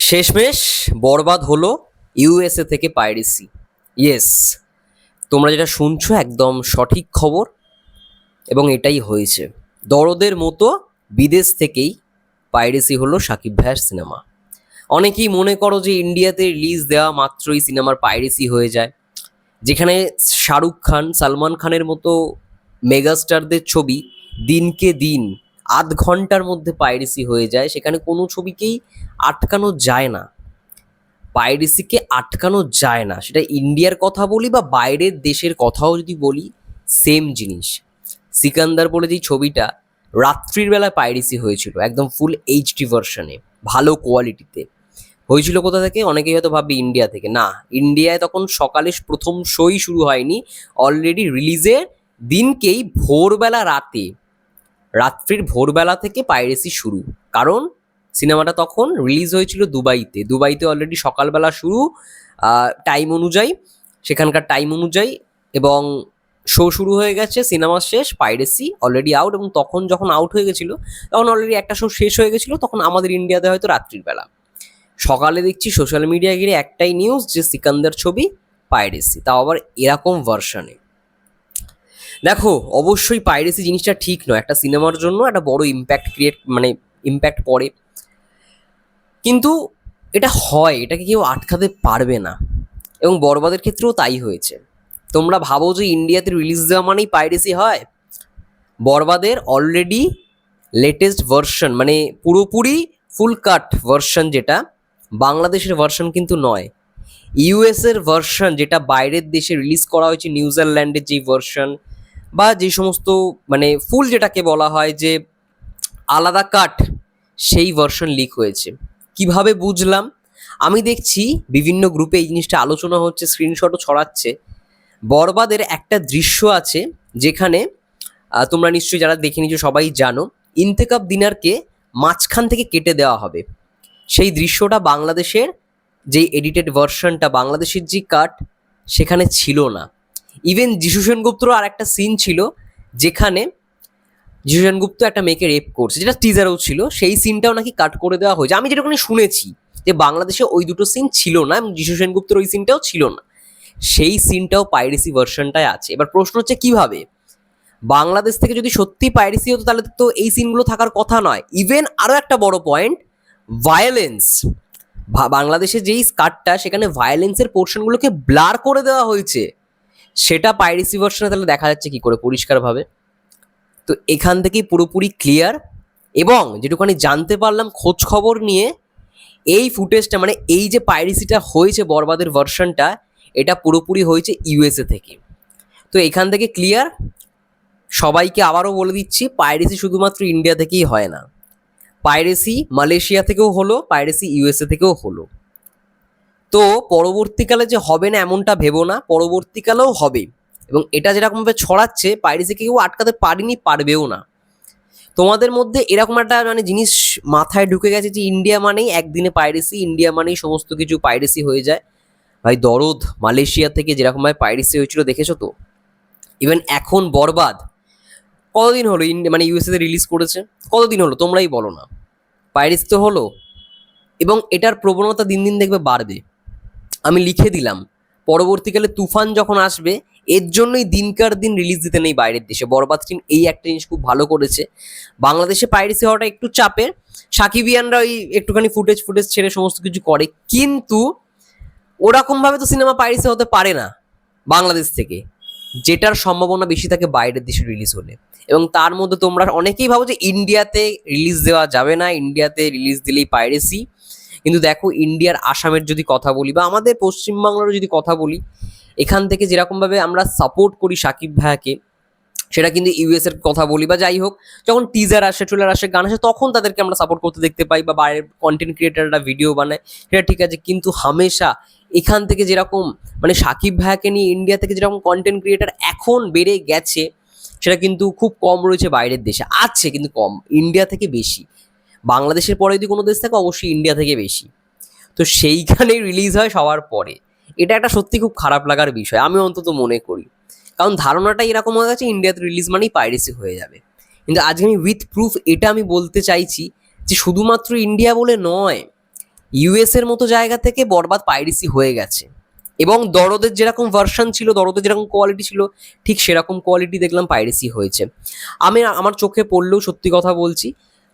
শেষমেশ বরবাদ হলো ইউএসএ থেকে পাইরেসি। ইয়েস, তোমরা যেটা শুনছো একদম সঠিক খবর এবং এটাই হয়েছে। দরদের মতো বিদেশ থেকেই পাইরেসি হলো সাকিব ভাইয়ের সিনেমা। অনেকেই মনে করো যে ইন্ডিয়াতে রিলিজ দেওয়া মাত্রই সিনেমার পাইরেসি হয়ে যায়। যেখানে শাহরুখ খান, সালমান খানের মতো মেগাস্টারদের ছবি দিনকে দিন আধ ঘণ্টার মধ্যে পাইরেসি হয়ে যায়। সেখানে কোনো ছবিকেই আটকানো যায় না। পাইরেসিকে আটকানো যায় না। সেটা ইন্ডিয়ার কথা বলি বা বাইরের দেশের কথাও যদি বলি সেম জিনিস। সিকান্দার বলে যেই ছবিটা, রাত্রির বেলায় পাইরেসি হয়েছিল, একদম ফুল এইচডি ভার্সনে ভালো কোয়ালিটিতে হয়েছিল কোথা থেকে? অনেকেই হয়তো ভাববে ইন্ডিয়া থেকে। না, ইন্ডিয়ায় তখন সকালে প্রথম শোই শুরু হয়নি। অলরেডি রিলিজের দিনকেই ভোরবেলা রাতে, রাত্রির ভোরবেলা থেকে পাইরেসি শুরু। কারণ সিনেমাটা তখন রিলিজ হয়েছিল দুবাইতে। দুবাইতে অলরেডি সকালবেলা শুরু টাইম অনুযায়ী, সেখানকার টাইম অনুযায়ী এবং শো শুরু হয়ে গেছে সিনেমা শেষ পাইরেসি অলরেডি আউট এবং তখন যখন আউট হয়ে গেছিল, তখন অলরেডি একটা শো শেষ হয়ে গেছিল, তখন আমাদের ইন্ডিয়াতে হয়তো রাত্রির বেলা। সকালে দেখছি সোশ্যাল মিডিয়া গিয়ে একটাই নিউজ যে সিকান্দার ছবি পাইরেসি তাও আবার এরকম ভার্সনে দেখো, অবশ্যই পাইরেসি জিনিসটা ঠিক নয়, একটা সিনেমার জন্য একটা বড় ইম্প্যাক্ট ক্রিয়েট মানে ইম্প্যাক্ট পড়ে কিন্তু এটা হয়, এটাকে কেউ আটকাতে পারবে না। এবং বরবাদের ক্ষেত্রেও তাই হয়েছে। তোমরা ভাবো যে ইন্ডিয়াতে রিলিজ দেওয়া মানেই পাইরেসি হয়। বরবাদের অলরেডি লেটেস্ট ভার্সন মানে পুরোপুরি ফুল কাট ভার্সন যেটা, বাংলাদেশের ভার্সন কিন্তু নয়। ইউএসের ভার্সন যেটা বাইরের দেশে রিলিজ করা হয়েছে নিউজিল্যান্ডের যেই ভার্সন বা যে সমস্ত মানে ফুল যেটাকে বলা হয় যে আলাদা কাট সেই ভার্সন লিক হয়েছে। কীভাবে বুঝলাম? আমি দেখছি বিভিন্ন গ্রুপে এই জিনিসটা আলোচনা হচ্ছে স্ক্রিনশটও ছড়াচ্ছে। বরবাদের একটা দৃশ্য আছে যেখানে তোমরা নিশ্চয়ই যারা দেখে নিচ্ছ সবাই জানো, ইন্তেকাব দিনারকে মাঝখান থেকে কেটে দেওয়া হবে। সেই দৃশ্যটা বাংলাদেশের যেই এডিটেড ভার্সনটা বাংলাদেশের যে কাট সেখানে ছিল না। ইভেন যিশু সেনগুপ্তরও আর একটা সিন ছিল, যেখানে যিশু সেনগুপ্ত একটা মেয়েকে রেপ করছে, যেটা টিজারও ছিল, সেই সিনটাও নাকি কাট করে দেওয়া হয়েছে। আমি যেটুকুনি শুনেছি, যে বাংলাদেশে ওই দুটো সিন ছিল না, এবং যিশু সেনগুপ্তর ওই সিনটাও ছিল না। সেই সিনটাও পাইরেসি ভার্সনটায় আছে। এবার প্রশ্ন হচ্ছে, কীভাবে? বাংলাদেশ থেকে যদি সত্যি পাইরেসি হতো, তাহলে তো এই সিনগুলো থাকার কথা নয়। ইভেন আরও একটা বড় পয়েন্ট ভায়োলেন্স বাংলাদেশে যেই স্কার্টটা সেখানে ভায়োলেন্সের পোর্শনগুলোকে ব্লার করে দেওয়া হয়েছে। সেটা পাইরেসি ভার্সনে তাহলে দেখা যাচ্ছে কি করে, পরিষ্কারভাবে। তো এখান থেকেই পুরোপুরি ক্লিয়ার এবং যেটুখানি জানতে পারলাম খোঁজ খবর নিয়ে, এই ফুটেজটা মানে এই যে পাইরেসিটা হয়েছে বরবাদের ভার্সনটা এটা পুরোপুরি হয়েছে ইউএসএ থেকে। তো এখান থেকে ক্লিয়ার সবাইকে আবারও বলে দিচ্ছি পাইরেসি শুধুমাত্র ইন্ডিয়া থেকেই হয় না। পাইরেসি মালয়েশিয়া থেকেও হলো পাইরেসি ইউএসএ থেকেও হলো। তো পরবর্তীকালে যে হবে না এমনটা ভেবো না, পরবর্তীকালেও হবে। এবং এটা যেরকমভাবে ছড়াচ্ছে পাইরেসিকে কেউ আটকাতে পারেনি, পারবেও না। তোমাদের মধ্যে এরকম একটা মানে জিনিস মাথায় ঢুকে গেছে যে ইন্ডিয়া মানেই একদিনে পাইরেসি ইন্ডিয়া মানেই সমস্ত কিছু পাইরেসি হয়ে যায়। ভাই, দরদ মালয়েশিয়া থেকে যেরকমভাবে পাইরেসি হয়েছিল, দেখেছ তো? ইভেন এখন বরবাদ। কতদিন হলো ইন্ডিয়া মানে ইউএসএতে রিলিজ করেছে? কতদিন হলো? তোমরাই বলো না। পাইরেসি তো হলো এবং এটার প্রবণতা দিন দিন দেখবে বাড়বে। আমি লিখে দিলাম, পরবর্তীকালে তুফান যখন আসবে এর জন্যই দিনকার দিন রিলিজ দিতে নেই বাইরের দেশে। বরবাদ টিম এই একটা জিনিস খুব ভালো করেছে। বাংলাদেশে পাইরেসি হওয়াটা একটু চাপের। সাকিবিয়ানরা ওই একটুখানি ফুটেজ ফুটেজ ছেড়ে সমস্ত কিছু করে। কিন্তু ওরকমভাবে তো সিনেমা পাইরেসি হতে পারে না বাংলাদেশ থেকে। যেটার সম্ভাবনা বেশি থাকে বাইরের দেশে রিলিজ হলে। এবং তার মধ্যে তোমরা অনেকেই ভাবো যে ইন্ডিয়াতে রিলিজ দেওয়া যাবে না, ইন্ডিয়াতে রিলিজ দিলেই পাইরেসি কিন্তু দেখো, ইন্ডিয়ার আসামের যদি কথা বলি বা আমাদের পশ্চিমবাংলারও যদি কথা বলি এখান থেকে যেরকমভাবে আমরা সাপোর্ট করি সাকিব ভাইয়াকে, সেটা কিন্তু ইউএস এর কথা বলি বা যাই হোক, যখন টিজার আসে ট্রেলার আসে, গান আসে, তখন তাদেরকে আমরা সাপোর্ট করতে দেখতে পাই বা বাইরের কন্টেন্ট ক্রিয়েটাররা ভিডিও বানায়। সেটা ঠিক আছে, কিন্তু হামেশা এখান থেকে যেরকম মানে সাকিব ভাইয়াকে নিয়ে ইন্ডিয়া থেকে যেরকম কন্টেন্ট ক্রিয়েটার এখন বেড়ে গেছে, সেটা কিন্তু খুব কম রয়েছে বাইরের দেশে। আছে কিন্তু কম ইন্ডিয়া থেকে বেশি। বাংলাদেশের পরে যদি কোনো দেশ থাকে, অবশ্যই ইন্ডিয়া থেকে বেশি। তো সেইখানেই রিলিজ হয় সবার পরে। এটা একটা সত্যি খুব খারাপ লাগার বিষয়, আমি অন্তত মনে করি। কারণ ধারণাটা এরকম হয়ে গেছে ইন্ডিয়াতে রিলিজ মানেই পাইরেসি হয়ে যাবে। কিন্তু আজকে আমি উইথ প্রুফ এটা আমি বলতে চাইছি যে শুধুমাত্র ইন্ডিয়া বলে নয় ইউএস এর মতো জায়গা থেকে বরবাদ পাইরেসি হয়ে গেছে। এবং দরদের যেরকম ভার্সন ছিল, দরদের যেরকম কোয়ালিটি ছিল, ঠিক সেরকম কোয়ালিটি দেখলাম পাইরেসি হয়েছে। আমি আমার চোখে পড়লেও সত্যি কথা বলছি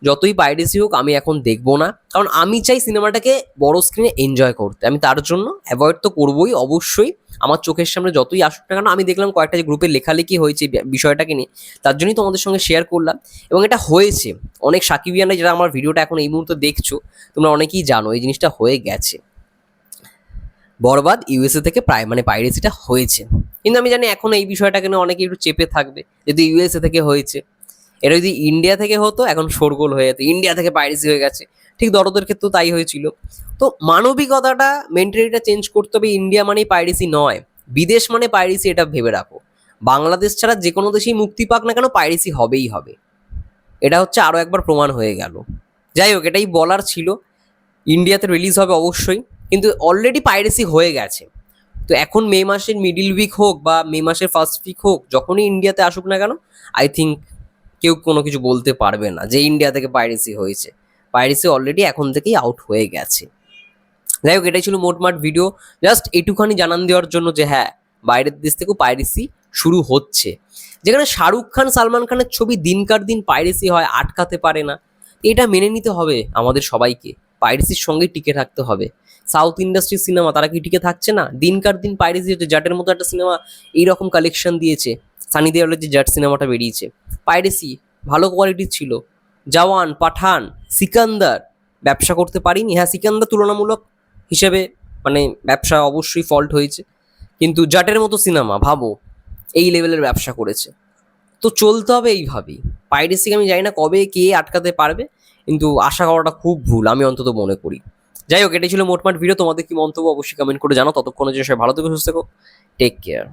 যতই পাইরেসি হোক, আমি এখন দেখব না। কারণ আমি চাই সিনেমাটাকে বড় স্ক্রিনে এনজয় করতে। আমি তার জন্য অ্যাভয়েড তো করবোই, অবশ্যই। আমার চোখের সামনে যতই আসুক না কেন, আমি দেখলাম কয়েকটা যে গ্রুপে লেখালেখি হয়েছে বিষয়টাকে নিয়ে, তার জন্যই তোমাদের সঙ্গে শেয়ার করলাম। এবং এটা হয়েছে। অনেক সাকিবিয়ানরা যারা আমার ভিডিওটা এখন এই মুহূর্তে দেখছ, তোমরা অনেকেই জানো, এই জিনিসটা হয়ে গেছে। বরবাদ ইউএসএ থেকে প্রায় মানে পাইরেসিটা হয়েছে। কিন্তু আমি জানি এখন এই বিষয়টাকে নিয়ে অনেকে একটু চেপে থাকবে যদি ইউএসএ থেকে হয়েছে। এটা যদি ইন্ডিয়া থেকে হতো, এখন শোরগোল হয়ে যেত। ইন্ডিয়া থেকে পাইরেসি হয়ে গেছে। ঠিক দরদের ক্ষেত্রেও তাই হয়েছিল। তো মানবিকতাটা মেন্টালিটিটা চেঞ্জ করতে হবে ইন্ডিয়া মানেই পাইরেসি নয়। বিদেশ মানে পাইরেসি, এটা ভেবে রাখো। বাংলাদেশ ছাড়া যে কোনো দেশেই মুক্তি পাক না কেন, পাইরেসি হবেই হবে। এটা হচ্ছে আরও একবার প্রমাণ হয়ে গেল। যাই হোক, এটাই বলার ছিল। ইন্ডিয়াতে রিলিজ হবে অবশ্যই। কিন্তু অলরেডি পাইরেসি হয়ে গেছে। তো এখন মে মাসের মিডিল উইক হোক বা মে মাসের ফার্স্ট উইক হোক, যখনই ইন্ডিয়াতে আসুক না কেন আই থিঙ্ক কেউ কোনো কিছু বলতে পারবে না যে ইন্ডিয়া থেকে পাইরেসি হয়েছে। পাইরেসি অলরেডি এখন থেকেই আউট হয়ে গেছে। যাই হোক, এটাই ছিল মোটমাট ভিডিও জাস্ট এটুখানি জানান দেওয়ার জন্য যে হ্যাঁ বাইরের দেশ থেকেও পাইরেসি শুরু হচ্ছে। যেখানে শাহরুখ খান, সালমান খানের ছবি দিনকার দিন পাইরেসি হয়, আটকাতে পারে না। এটা মেনে নিতে হবে আমাদের সবাইকে। পাইরেসির সঙ্গে টিকে থাকতে হবে। সাউথ ইন্ডাস্ট্রির সিনেমা, তারা কি টিকে থাকছে? না, দিনকার দিন পাইরেসি হচ্ছে, জাটের মতো একটা সিনেমা এইরকম কালেকশন দিয়েছে, সানি দেওয়ালের যে জাট সিনেমাটা বেরিয়েছে। পাইরেসি ভালো কোয়ালিটির ছিল। জওয়ান, পাঠান, সিকান্দার ব্যবসা করতে পারিনি। হ্যাঁ সিকান্দার তুলনামূলক হিসেবে মানে ব্যবসা অবশ্যই ফল্ট হয়েছে। কিন্তু জাটের মতো সিনেমা, ভাবো, এই লেভেলের ব্যবসা করেছে। তো চলতে হবে এইভাবেই। পাইরেসিকে আমি জানি না কবে, কে আটকাতে পারবে। কিন্তু আশা করাটা খুব ভুল, আমি অন্তত মনে করি। যাই হোক, এটাই ছিল মোটমাট ভিডিও তোমাদের কি মন্তব্য অবশ্যই কমেন্ট করে জানো ততক্ষণের জন্য সবাই ভালো থেকে, সুস্থ থেকো। Take care